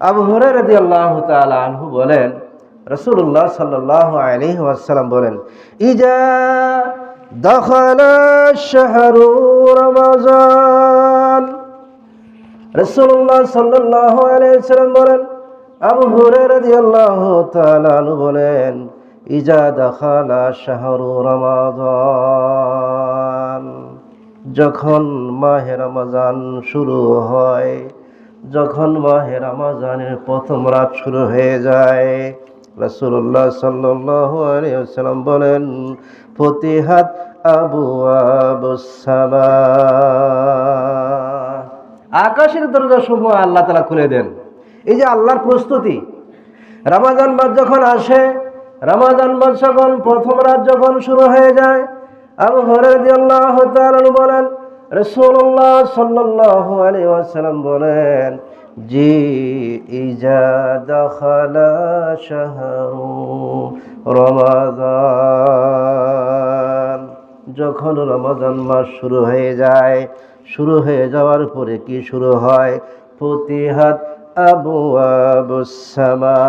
আবু হরে রদি আল্লাহ আনহু বলেন রসুল্লাহ সাল্লাহ আলহি ওয়াসাল্লাম বলেন, ইজা দখল শাহরু রমাজান। রসুল্লাহ সাল্লাহ আলাইসাল্লাম বলেন, আবু হুরে রদি আল্লাহ তালু বলেন, ইজা দখালা শাহরু রমাজান। যখন মাহে রমাজান শুরু হয় যখন মাহে রমাজানের প্রথম রাত শুরু হয়ে যায় রসুল্লাহ সাল্লাহ আলাইসাল্লাম বলেন, ফতিহাত আবু আবু আকাশের দরজা সমূহ আল্লাহ তালা খুলে দেন। এই যে আল্লাহর প্রস্তুতি, রামাজান মাস যখন আসে, রামাজান মাস যখন প্রথম রাত যখন শুরু হয়ে যায়, আবু হরে আল্লাহ বলেন রসুল্লাহ সাল্লাহ আলী ওয়াসাল্লাম বলেন, জি ইজা দখলা শাহরু রমাদান। যখন রমাজান মাস শুরু হয়ে যায়, শুরু হয়ে যাওয়ার পরে কি শুরু হয়? প্রতিহাত আবু আবুসামা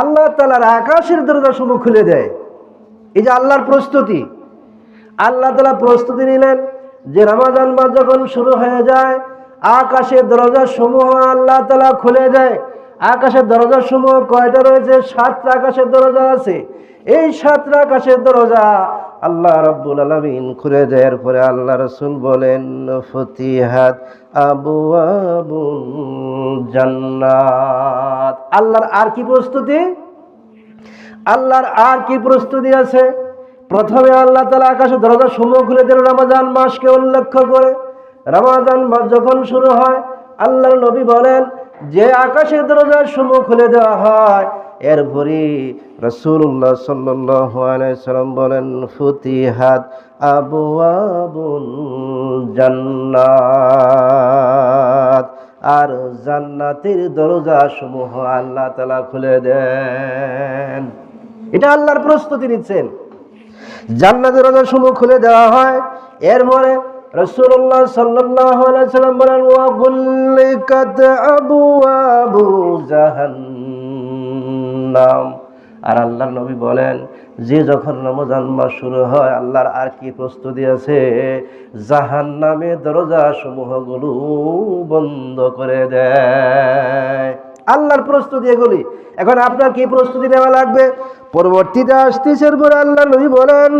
আল্লাহ তালার আকাশের দরজা সমূহ খুলে দেয়। এই যে আল্লাহর প্রস্তুতি। আল্লাহ তালা প্রস্তুতি নিলেন যে রমাজান মাস যখন শুরু হয়ে যায়, আকাশের দরজা সমূহ আল্লাহ তালা খুলে দেয়। আকাশের দরজা সমূহ কয়টা রয়েছে? সাতটা আকাশের দরজা আছে। এই সাতটা আকাশের দরজা আল্লাহ রব্বুল আলমিন খুলে দেওয়ার পরে আল্লাহ রসুল বলেন, ফতিহাত আবু আবু জান্নাত। আল্লাহর আর কি প্রস্তুতি? আল্লাহর আর কি প্রস্তুতি আছে? প্রথমে আল্লাহ তালা আকাশে দরজা সমূহ খুলে দিল রমাজান মাসকে উল্লেখ করে। রমাজান মাস যখন শুরু হয় আল্লাহ নবী বলেন, যে আকাশের দরজার সমূহ খুলে দেওয়া হয় এরপরই রসুল্লাহ সাল্লাম বলেন, ফুতিহাত আবু আবুল জান্নাত। আর জান্নাতের দরজা সমূহ আল্লাহ তালা খুলে দেন। এটা আল্লাহর প্রস্তুতি নিচ্ছেন। জান্নাতের দরজা সমূহ খুলে দেওয়া হয়। এর পরে রসুল্লাহ সাল্লাম বলেন ওয়াগুল্লিকাত আবু আবু জাহান্নাম। আর আল্লাহর নবী বলেন, যে যখন রমজান মাস শুরু হয়, আল্লাহর আর কি প্রস্তুতি আছে? জাহান নামে দরজা সমূহগুলো বন্ধ করে দেয়। আল্লাহর প্রস্তুতি এগুলি। এখন আপনার কি প্রস্তুতি নেওয়া লাগবে? পরবর্তীতে আসতেছে আল্লাহ নবী বলেন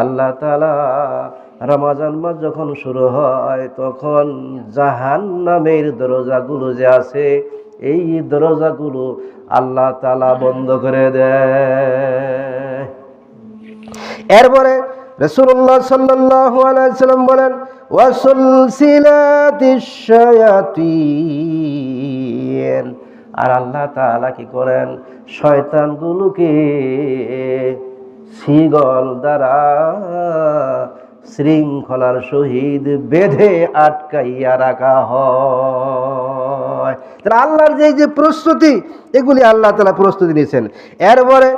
আল্লাহ তালা রমাজান মাস যখন শুরু হয়, তখন জাহান নামের দরজাগুলো যে আছে, এই দরজাগুলো আল্লাহ তালা বন্ধ করে দেয়। এরপরে রসুল্লাহ সাল্লাম বলেন আর আল্লাহ তাআলা কি করেন? শয়তানগুলোকে সিগল দ্বারা শৃঙ্খলার সহিত বেঁধে আটকাইয়া রাখা হয়। আল্লাহর যে যে প্রস্তুতি, এগুলি আল্লাহ তালা প্রস্তুতি নিয়েছেন। এরপরে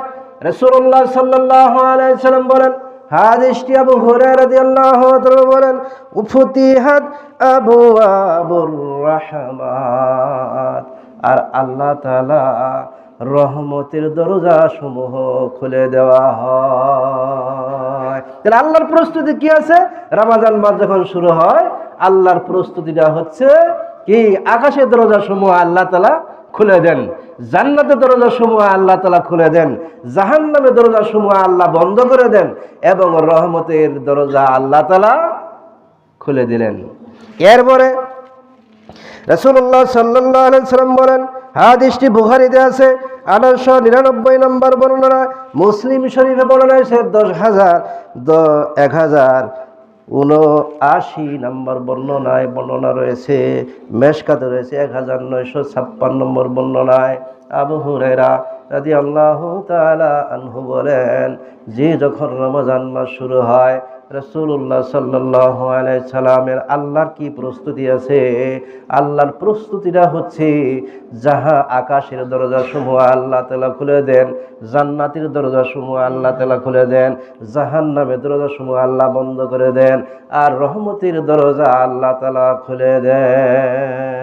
রসুল্লাহ সাল্লাহ আলাইসাল্লাম বলেন হাদিসটি আবু হুরায়রা রাদিয়াল্লাহু তাআলা বলেন, উফতিহাত আবু আবুর রাহমাত। আর আল্লাহ তাআলা রহমতের দরজা সমূহ খুলে দেওয়া হয়। তাহলে আল্লাহর প্রস্তুতি কি আছে? রামাজান মাস যখন শুরু হয়, আল্লাহর প্রস্তুতিটা হচ্ছে কি? আকাশের দরজা সমূহ আল্লাহ তালা খুলে দেন। জান্নাতের দরজা সমূহ আল্লাহ তালা খুলে দেন। জাহান্নামের দরজা সমূহ আল্লাহ বন্ধ করে দেন এবং রহমতের দরজা আল্লাহ তালা খুলে দিলেন। এরপরে রসুল্লাহ সাল্লাহ সাল্লাম বলেন, হাদিসটি বুহারিতে আছে, আঠারোশো নিরানব্বই নম্বর বর্ণনা, মুসলিম শরীফে বর্ণনা আছে দশ হাজার এক হাজার উনআশি নম্বর বর্ণনায় বর্ণনা রয়েছে, মেশকাতে রয়েছে এক হাজার নয়শো ছাপ্পান্ন নম্বর বর্ণনায়। আবু হুরেরা রাজি আল্লাহ তালা আনহু বলেন, যে যখন রমজান মাস শুরু হয় রসুল্লাহ সাল্লাহ সাল্লামের আল্লাহর কি প্রস্তুতি আছে? আল্লাহর প্রস্তুতিটা হচ্ছে যাহা আকাশের দরজা সমূহ আল্লাহ তালা খুলে দেন, জান্নাতের দরজা সমূহ আল্লাহ তালা খুলে দেন জাহান নামের দরজা সমূহ আল্লাহ বন্ধ করে দেন, আর রহমতের দরজা আল্লাহ তালা খুলে দেন।